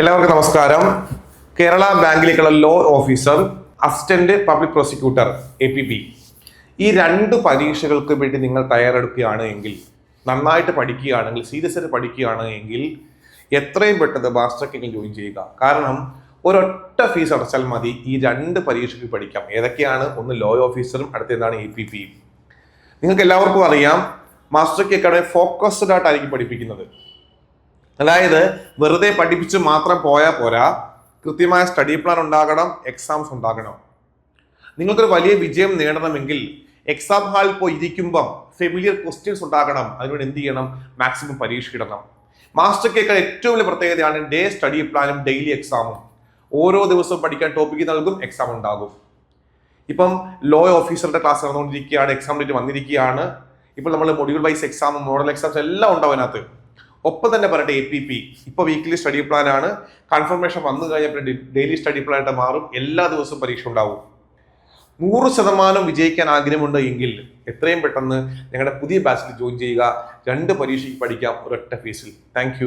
എല്ലാവർക്കും നമസ്കാരം. Kerala ബാങ്കിലേക്കുള്ള law officer assistant public prosecutor A P P ഈ രണ്ട് പരീക്ഷകൾക്ക് വേണ്ടി നിങ്ങൾ തയ്യാറെടുക്കുകയാണ് എങ്കിൽ നന്നായിട്ട് പഠിക്കുകയാണെങ്കിൽ സീരിയസ് ആയിട്ട് പഠിക്കുകയാണ് എങ്കിൽ എത്രയും പെട്ടെന്ന് ബാസ്റ്റർക്കെങ്കിൽ ജോയിൻ ചെയ്യുക. കാരണം ഒരൊറ്റ ഫീസ് അടച്ചാൽ മതി ഈ രണ്ട് പരീക്ഷയ്ക്ക് പഠിക്കാം. ഏതൊക്കെയാണ്? ഒന്ന് ലോ ഓഫീസറും അടുത്തതാണ് എ പി പിയും നിങ്ങൾക്ക് എല്ലാവർക്കും അറിയാം മാസ്റ്റർ അക്കാഡമി ഫോക്കസ്ഡ് ആയിട്ടായിരിക്കും പഠിപ്പിക്കുന്നത്. അതായത് വെറുതെ പഠിപ്പിച്ച് മാത്രം പോയാൽ പോരാ കൃത്യമായ സ്റ്റഡി പ്ലാൻ ഉണ്ടാകണം എക്സാംസ് ഉണ്ടാകണം. നിങ്ങൾക്കൊരു വലിയ വിജയം നേടണമെങ്കിൽ എക്സാം ഹാളിൽ പോയി ഇരിക്കുമ്പം ഫെമിലിയർ ക്വസ്റ്റ്യൻസ് ഉണ്ടാകണം അതിനുവേണ്ടി എന്ത് ചെയ്യണം? മാക്സിമം പരീക്ഷ ഇടണം. മാസ്റ്റർ കേക്ക് ഏറ്റവും വലിയ പ്രത്യേകതയാണ് ഡേ സ്റ്റഡി പ്ലാനും ഡെയിലി എക്സാമും ഓരോ ദിവസവും പഠിക്കാൻ ടോപ്പിക്ക് നൽകും എക്സാം ഉണ്ടാകും. ഇപ്പം ലോ ഓഫീസറുടെ ക്ലാസ് നടന്നുകൊണ്ടിരിക്കുകയാണ് എക്സാം ഡേറ്റ് വന്നിരിക്കുകയാണ്. ഇപ്പോൾ നമ്മൾ module wise exam model exams എല്ലാം ഉണ്ടാവും അതിനകത്ത്. ഒപ്പം തന്നെ പറയട്ടെ എ പി പി ഇപ്പോൾ വീക്ക്ലി സ്റ്റഡി പ്ലാൻ ആണ്. കൺഫർമേഷൻ വന്നു കഴിഞ്ഞപ്പോൾ ഡെയിലി സ്റ്റഡി പ്ലാൻ ആയിട്ട് മാറും. എല്ലാ ദിവസവും പരീക്ഷ ഉണ്ടാവും. നൂറ് ശതമാനം വിജയിക്കാൻ ആഗ്രഹമുണ്ട് എങ്കിൽ എത്രയും പെട്ടെന്ന് ഞങ്ങളുടെ പുതിയ ബാച്ചിൽ ജോയിൻ ചെയ്യുക. രണ്ട് പരീക്ഷയ്ക്ക് പഠിക്കാം. ഒരൊറ്റ ഫീസിൽ താങ്ക്